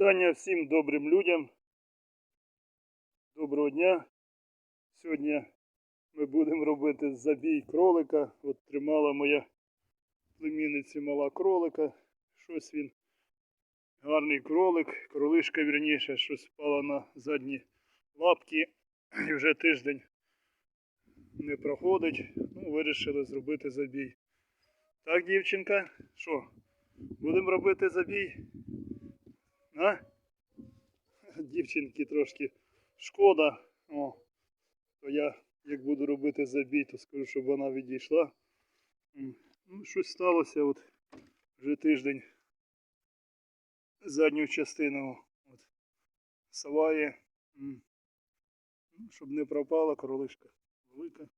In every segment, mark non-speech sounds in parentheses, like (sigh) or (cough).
Вітання всім добрим людям. Доброго дня. Сьогодні ми будемо робити забій кролика. От тримала моя племінниця мала кролика. Щось він гарний кролик, кролишка вірніше, щось впала на задні лапки і вже тиждень не проходить. Ну, вирішили зробити забій. Так, дівчинка, що? Будемо робити забій? А? Дівчинки трошки шкода. О, то я, як буду робити забій, то скажу, щоб вона відійшла. Ну, щось сталося от вже тиждень. Задню частину от, саває. Ну, щоб не пропала кролишка велика.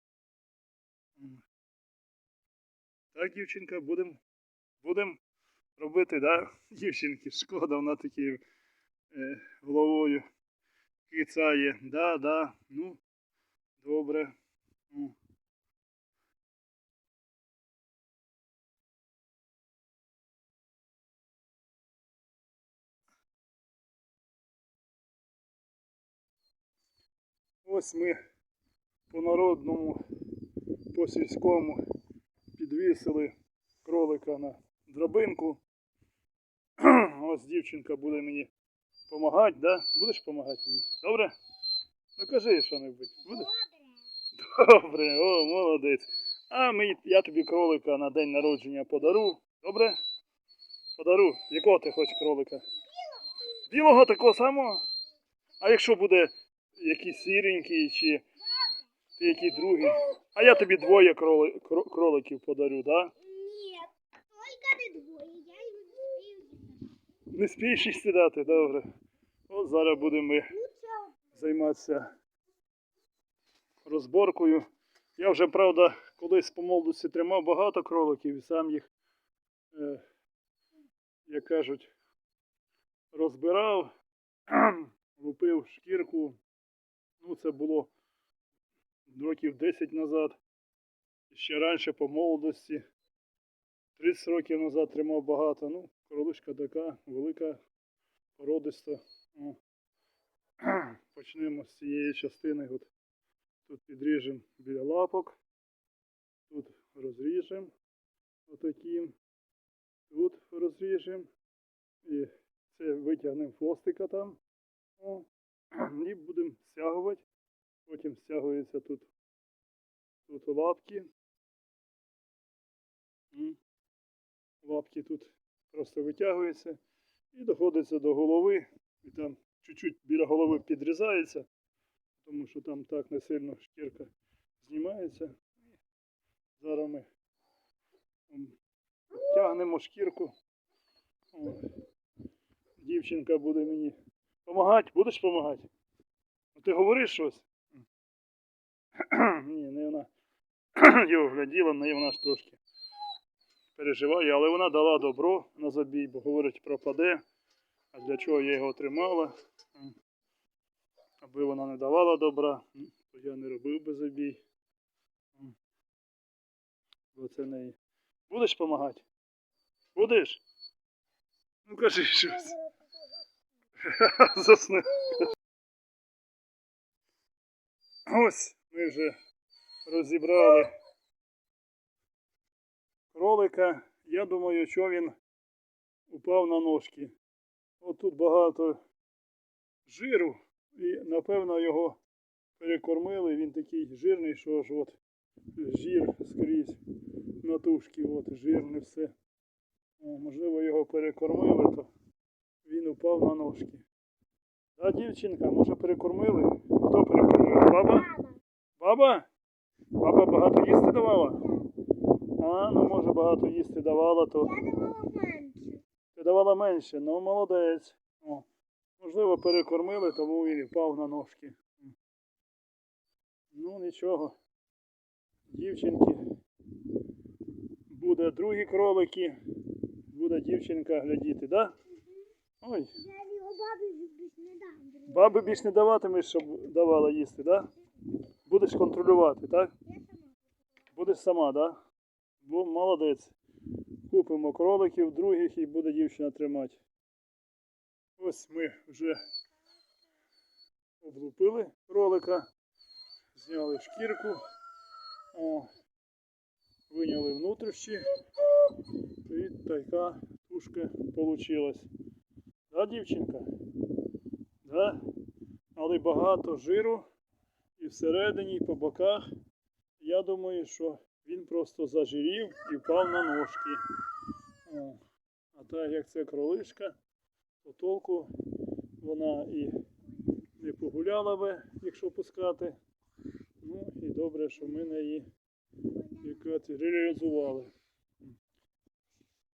Так, дівчинка, будемо будем робити, да? (laughs) Дівчинки, шкода, вона такою е, головою кицає. Да, да, ну, добре. Ну. Ось ми по народному, по сільському підвісили кролика на драбинку. (clears throat) Ось дівчинка буде мені допомагати, да? Будеш допомагати мені? Добре? Ну кажи що-небудь. Будеш? Добре, о, молодець. А ми, я тобі кролика на день народження подару. Добре? Подару. Якого ти хочеш кролика? Білого Білого такого самого? А якщо буде якийсь сіренький чи ти який другий? А я тобі двоє кроли, кроликів подарю, так? Да? Не спієш сідати, добре. От зараз будемо ми займатися розборкою. Я вже, правда, колись по молодості тримав багато кроликів і сам їх, е, як кажуть, розбирав, (clears throat) лупив шкірку. Ну, це було років 10 назад. Ще раніше по молодості. 30 років назад тримав багато. Ну, кролишка така велика, породиста. О. (clears throat) Почнемо з цієї частини. От тут підріжемо біля лапок. Тут розріжемо отаким. Тут розріжемо. І це витягнемо хвостика там. О. (clears throat) І будемо стягувати. Потім стягується тут, тут лапки. Лапки тут просто витягуються і доходиться до голови. І там чуть-чуть біля голови підрізається, тому що там так не сильно шкірка знімається. Зараз ми тягнемо шкірку. О, Дівчинка буде мені допомагати. Будеш допомагати? Ну, ти говориш щось? Ні, не вона його гляділа, не вона ж трошки переживає, але вона дала добро на забій, бо говорить пропаде. А для чого я його тримала? Аби вона не давала добра, то я не робив би забій. Бо це неї. Будеш допомагати? Будеш? Ну кажи щось. (laughs) Засни. Ось ми вже розібрали кролика. Я думаю, що він упав на ножки. От тут багато жиру, і напевно його перекормили. Він такий жирний, що ж от жир скрізь на тушки, от жирне все. Можливо, його перекормили, то він упав на ножки. Та дівчинка, може перекормили? Хто перекормив? Баба? Баба? Баба багато їсти давала? А, ну може багато їсти давала, то. Я давала меньше. Ти давала менше, ну молодець. О, можливо, перекормили, тому він і впав на ножки. Ну нічого. Дівчинки. Буде другі кролики. Буде дівчинка глядіти, да? Ой, баби більш не даватимеш, щоб давала їсти, да? Будеш контролювати, так? Сама. Будеш сама, да? Бо молодець. Купимо кроликів, других і буде дівчина тримати. Ось ми вже облупили кролика, зняли шкірку, о, виняли внутрішні, і така тушка получилась. Да, дівчинка? Да? Але багато жиру і всередині, і по боках. Я думаю, що він просто зажирів і впав на ножки. А так як це кролишка, то толку вона і не погуляла би, якщо пускати. Ну і добре, що ми неї реалізували.